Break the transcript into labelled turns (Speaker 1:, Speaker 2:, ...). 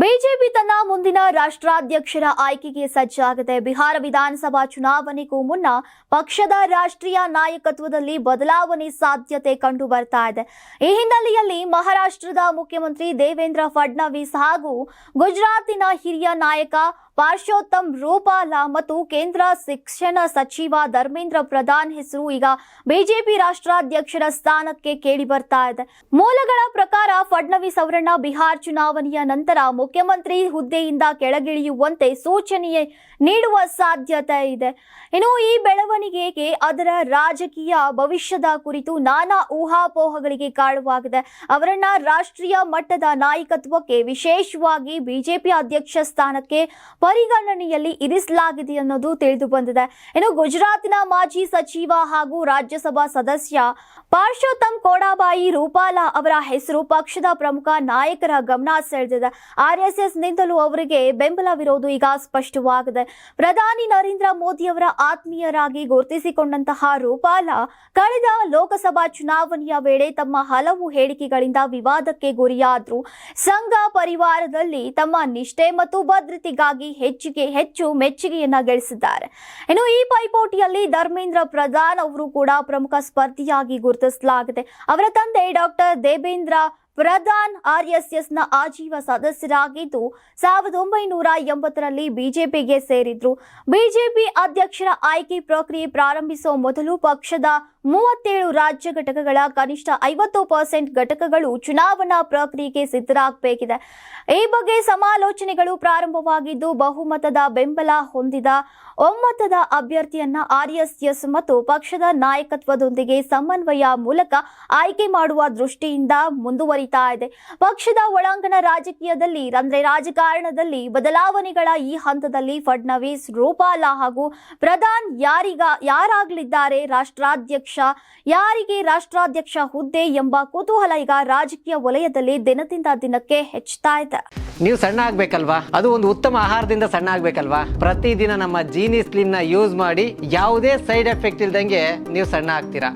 Speaker 1: BJP ತನ್ನ ಮುಂದಿನ ರಾಷ್ಟ್ರಾಧ್ಯಕ್ಷರ ಆಯ್ಕೆಗೆ ಸಜ್ಜಾಗಿದೆ ಬಿಹಾರ ವಿಧಾನಸಭಾ ಚುನಾವಣೆಗೂ ಮುನ್ನ ಪಕ್ಷದ ರಾಷ್ಟ್ರೀಯ ನಾಯಕತ್ವದಲ್ಲಿ ಬದಲಾವಣೆ ಸಾಧ್ಯತೆ ಕಂಡು ಬರ್ತಾ ಇದೆ. ಈ ಹಿನ್ನೆಲೆಯಲ್ಲಿ ಮಹಾರಾಷ್ಟ್ರದ ಮುಖ್ಯಮಂತ್ರಿ ದೇವೇಂದ್ರ ಫಡ್ನವೀಸ್ ಹಾಗೂ ಗುಜರಾತಿನ ಹಿರಿಯ ನಾಯಕ ಪಾರ್ಶೋತ್ತಮ್ ರೂಪಾಲ ಮತ್ತು ಕೇಂದ್ರ ಶಿಕ್ಷಣ ಸಚಿವ ಧರ್ಮೇಂದ್ರ ಪ್ರಧಾನ್ ಹೆಸರು ಈಗ ಬಿಜೆಪಿ ರಾಷ್ಟ್ರಾಧ್ಯಕ್ಷರ ಸ್ಥಾನಕ್ಕೆ ಕೇಳಿ ಬರ್ತಾ ಇದೆ. ಮೂಲಗಳ ಪ್ರಕಾರ ಫಡ್ನವೀಸ್ ಅವರನ್ನ ಬಿಹಾರ್ ಚುನಾವಣೆಯ ನಂತರ ಮುಖ್ಯಮಂತ್ರಿ ಹುದ್ದೆಯಿಂದ ಕೆಳಗಿಳಿಯುವಂತೆ ಸೂಚನೆ ನೀಡುವ ಸಾಧ್ಯತೆ ಇದೆ. ಇನ್ನು ಈ ಬೆಳವಣಿಗೆಗೆ ಅದರ ರಾಜಕೀಯ ಭವಿಷ್ಯದ ಕುರಿತು ನಾನಾ ಊಹಾಪೋಹಗಳಿಗೆ ಕಾರಣವಾಗಿದೆ. ಅವರನ್ನ ರಾಷ್ಟ್ರೀಯ ಮಟ್ಟದ ನಾಯಕತ್ವಕ್ಕೆ ವಿಶೇಷವಾಗಿ ಬಿಜೆಪಿ ಅಧ್ಯಕ್ಷ ಸ್ಥಾನಕ್ಕೆ ಪರಿಗಣನೆಯಲ್ಲಿ ಇರಿಸಲಾಗಿದೆ ಅನ್ನೋದು ತಿಳಿದು ಬಂದಿದೆ. ಇನ್ನು ಗುಜರಾತಿನ ಮಾಜಿ ಸಚಿವ ಹಾಗೂ ರಾಜ್ಯಸಭಾ ಸದಸ್ಯ ಪಾರ್ಶೋತ್ತಮ್ ಕೋಡಾಬಾಯಿ ರೂಪಾಲ ಅವರ ಹೆಸರು ಪಕ್ಷದ ಪ್ರಮುಖ ನಾಯಕರ ಗಮನ ಸೆಳೆದಿದೆ. ಎಸ್ ನಿಂದಲೂ ಅವರಿಗೆ ಬೆಂಬಲವಿರೋದು ಈಗ ಸ್ಪಷ್ಟವಾಗಿದೆ. ಪ್ರಧಾನಿ ನರೇಂದ್ರ ಮೋದಿ ಅವರ ಆತ್ಮೀಯರಾಗಿ ಗುರುತಿಸಿಕೊಂಡಂತಹ ರೂಪಾಲ ಕಳೆದ ಲೋಕಸಭಾ ಚುನಾವಣೆಯ ವೇಳೆ ತಮ್ಮ ಹಲವು ಹೇಳಿಕೆಗಳಿಂದ ವಿವಾದಕ್ಕೆ ಗುರಿಯಾದ್ರು. ಸಂಘ ಪರಿವಾರದಲ್ಲಿ ತಮ್ಮ ನಿಷ್ಠೆ ಮತ್ತು ಭದ್ರತೆಗಾಗಿ ಹೆಚ್ಚಿಗೆ ಹೆಚ್ಚು ಮೆಚ್ಚುಗೆಯನ್ನ ಗಳಿಸಿದ್ದಾರೆ. ಇನ್ನು ಈ ಪೈಪೋಟಿಯಲ್ಲಿ ಧರ್ಮೇಂದ್ರ ಪ್ರಧಾನ್ ಅವರು ಕೂಡ ಪ್ರಮುಖ ಸ್ಪರ್ಧಿಯಾಗಿ ಗುರುತಿಸಲಾಗಿದೆ. ಅವರ ತಂದೆ ಡಾಕ್ಟರ್ ದೇಬೇಂದ್ರ ಪ್ರಧಾನ್ ಎಸ್ನ ಆಜೀವ ಸದಸ್ಯರಾಗಿದ್ದು ಸಾವಿರದ ಒಂಬೈನೂರ ಎಂಬತ್ತರಲ್ಲಿ ಬಿಜೆಪಿಗೆ ಸೇರಿದ್ರು. ಬಿಜೆಪಿ ಅಧ್ಯಕ್ಷರ ಆಯ್ಕೆ ಪ್ರಕ್ರಿಯೆ ಪ್ರಾರಂಭಿಸುವ ಮೊದಲು ಪಕ್ಷದ ಮೂವತ್ತೇಳು ರಾಜ್ಯ ಘಟಕಗಳ ಕನಿಷ್ಠ ಐವತ್ತು ಪರ್ಸೆಂಟ್ ಘಟಕಗಳು ಚುನಾವಣಾ ಪ್ರಕ್ರಿಯೆಗೆ ಸಿದ್ಧರಾಗಬೇಕಿದೆ. ಈ ಬಗ್ಗೆ ಸಮಾಲೋಚನೆಗಳು ಪ್ರಾರಂಭವಾಗಿದ್ದು ಬಹುಮತದ ಬೆಂಬಲ ಹೊಂದಿದ ಒಮ್ಮತದ ಅಭ್ಯರ್ಥಿಯನ್ನ ಆರ್ಎಸ್ಎಸ್ ಮತ್ತು ಪಕ್ಷದ ನಾಯಕತ್ವದೊಂದಿಗೆ ಸಮನ್ವಯ ಮೂಲಕ ಆಯ್ಕೆ ಮಾಡುವ ದೃಷ್ಟಿಯಿಂದ ಮುಂದುವರಿತಾ ಇದೆ. ಪಕ್ಷದ ಒಳಾಂಗಣ ರಾಜಕೀಯದಲ್ಲಿ ಅಂದ್ರೆ ರಾಜಕಾರಣದಲ್ಲಿ ಬದಲಾವಣೆಗಳ ಈ ಹಂತದಲ್ಲಿ ಫಡ್ನವೀಸ್, ರೂಪಾಲ ಹಾಗೂ ಪ್ರಧಾನ್ ಯಾರಿಗ, ಯಾರಾಗಲಿದ್ದಾರೆ? ರಾಷ್ಟ್ರಾಧ್ಯಕ್ಷ ಯಾರಿಗೆ ರಾಷ್ಟ್ರಾಧ್ಯಕ್ಷ ಹುದ್ದೆ ಎಂಬ ಕುತೂಹಲ ಈಗ ರಾಜಕೀಯ ವಲಯದಲ್ಲಿ ದಿನದಿಂದ ದಿನಕ್ಕೆ ಹೆಚ್ಚುತ್ತಾ ಇದೆ.
Speaker 2: ನೀವು ಸಣ್ಣ ಆಗ್ಬೇಕಲ್ವಾ? ಅದು ಒಂದು ಉತ್ತಮ ಆಹಾರದಿಂದ ಸಣ್ಣ ಆಗ್ಬೇಕಲ್ವಾ? ಪ್ರತಿದಿನ ನಮ್ಮ ಜೀನಿ ಸ್ಲಿಮ್ನ ಯೂಸ್ ಮಾಡಿ ಯಾವುದೇ ಸೈಡ್ ಎಫೆಕ್ಟ್ ಇಲ್ದಂಗೆ ನೀವು ಸಣ್ಣ ಆಗ್ತೀರಾ?